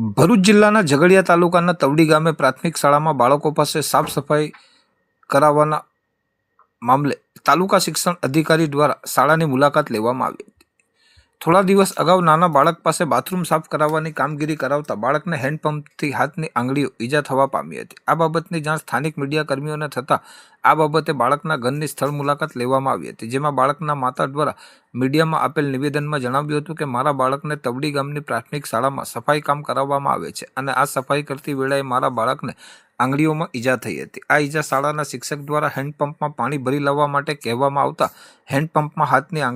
ભરૂચ જિલ્લાના ઝઘડિયા તાલુકાના તવડી ગામે પ્રાથમિક શાળામાં બાળકો પાસે સાફ સફાઈ કરાવવાના મામલે તાલુકા શિક્ષણ અધિકારી દ્વારા શાળાની મુલાકાત લેવામાં આવી. થોડા દિવસ અગાઉ નાના બાળક પાસે બાથરૂમ સાફ કરાવવાની કામગીરી કરાવતા બાળકને હેન્ડપંપથી હાથની આંગળીઓ ઈજા થવા પામી હતી. આ બાબતની જાણ સ્થાનિક મીડિયા કર્મીઓને થતાં આ બાબતે બાળકના ઘરની સ્થળ મુલાકાત લેવામાં આવી હતી, જેમાં બાળકના માતા દ્વારા મીડિયામાં આપેલ નિવેદનમાં જણાવ્યું હતું કે, મારા બાળકને તવડી ગામની પ્રાથમિક શાળામાં સફાઈ કામ કરાવવામાં આવે છે અને આ સફાઈ કરતી વેળાએ મારા બાળકને આંગળીઓમાં ઈજા થઈ હતી. આ ઈજા શાળાના શિક્ષક દ્વારા હેન્ડપંપમાં પાણી ભરી લાવવા માટે કહેવામાં આવતા હેન્ડપંપમાં હાથની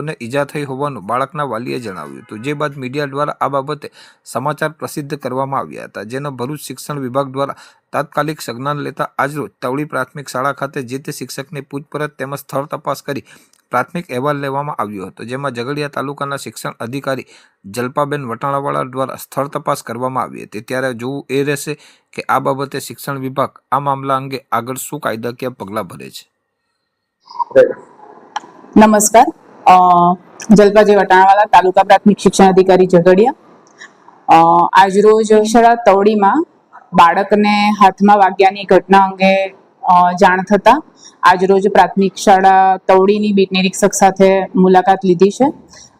આંગળીઓને ઈજા થઈ હોવાનું બાળકના વાલીએ જણાવ્યું હતું. જે બાદ મીડિયા દ્વારા આ બાબતે સમાચાર પ્રસિદ્ધ કરવામાં આવ્યા હતા, જેનો ભરૂચ શિક્ષણ વિભાગ દ્વારા તાત્કાલિક સંજ્ઞાન લેતા આજરોજ તવડી પ્રાથમિક શાળા ખાતે જે તે શિક્ષકની પૂછપરછ તેમજ સ્થળ તપાસ કરી પ્રાથમિક અહેવાલ લેવામાં આવ્યો હતો, જેમાં ઝઘડિયા તાલુકાના શિક્ષણ અધિકારી જલ્પાબેન વટાણાવાળા દ્વારા સ્થળ તપાસ કરવામાં આવી હતી. ત્યારે જોવું એ રહેશે કે આ બાબતે શિક્ષણ વિભાગ આ મામલા અંગે આગળ શું કાયદાકીય પગલાં ભરે છે. નમસ્કાર. જલપાજી વટાણાવાલા, તાલુકા પ્રાથમિક શિક્ષણ અધિકારી ઝઘડિયા. આજરોજ શાળા તવડીમાં બાળકને હાથમાં વાગ્યાની ઘટના અંગે જાણ થતા આજરોજ પ્રાથમિક શાળા તવડીની બીટ નિરીક્ષક સાથે મુલાકાત લીધી છે.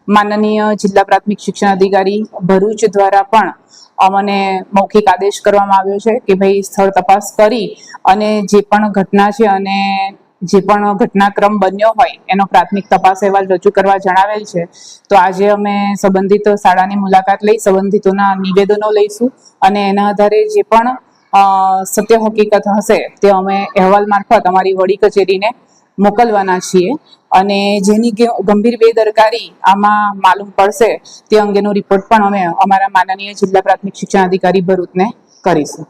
માનનીય જિલ્લા પ્રાથમિક શિક્ષણ અધિકારી ભરૂચ દ્વારા પણ અમને મૌખિક આદેશ કરવામાં આવ્યો છે કે ભાઈ સ્થળ તપાસ કરી અને જે પણ ઘટના છે અને જે પણ ઘટનાક્રમ બન્યો હોય, એનો પ્રાથમિક તપાસ અહેવાલ રજૂ કરવા જણાવેલ છે. તો આજે અમે સંબંધિત શાળાની મુલાકાત લઈ, સંબંધિતોના નિવેદનો લઈશું અને એના આધારે જે પણ સત્ય હકીકત હશે, તે અમે અહેવાલ મારફત અમારી વડી કચેરીને મોકલવાના છીએ. અને જેની ગંભીર બેદરકારી આમાં માલુમ પડશે, તે અંગેનો રિપોર્ટ પણ અમે અમારા માનનીય જિલ્લા પ્રાથમિક શિક્ષણ અધિકારી ભરૂચને કરીશું.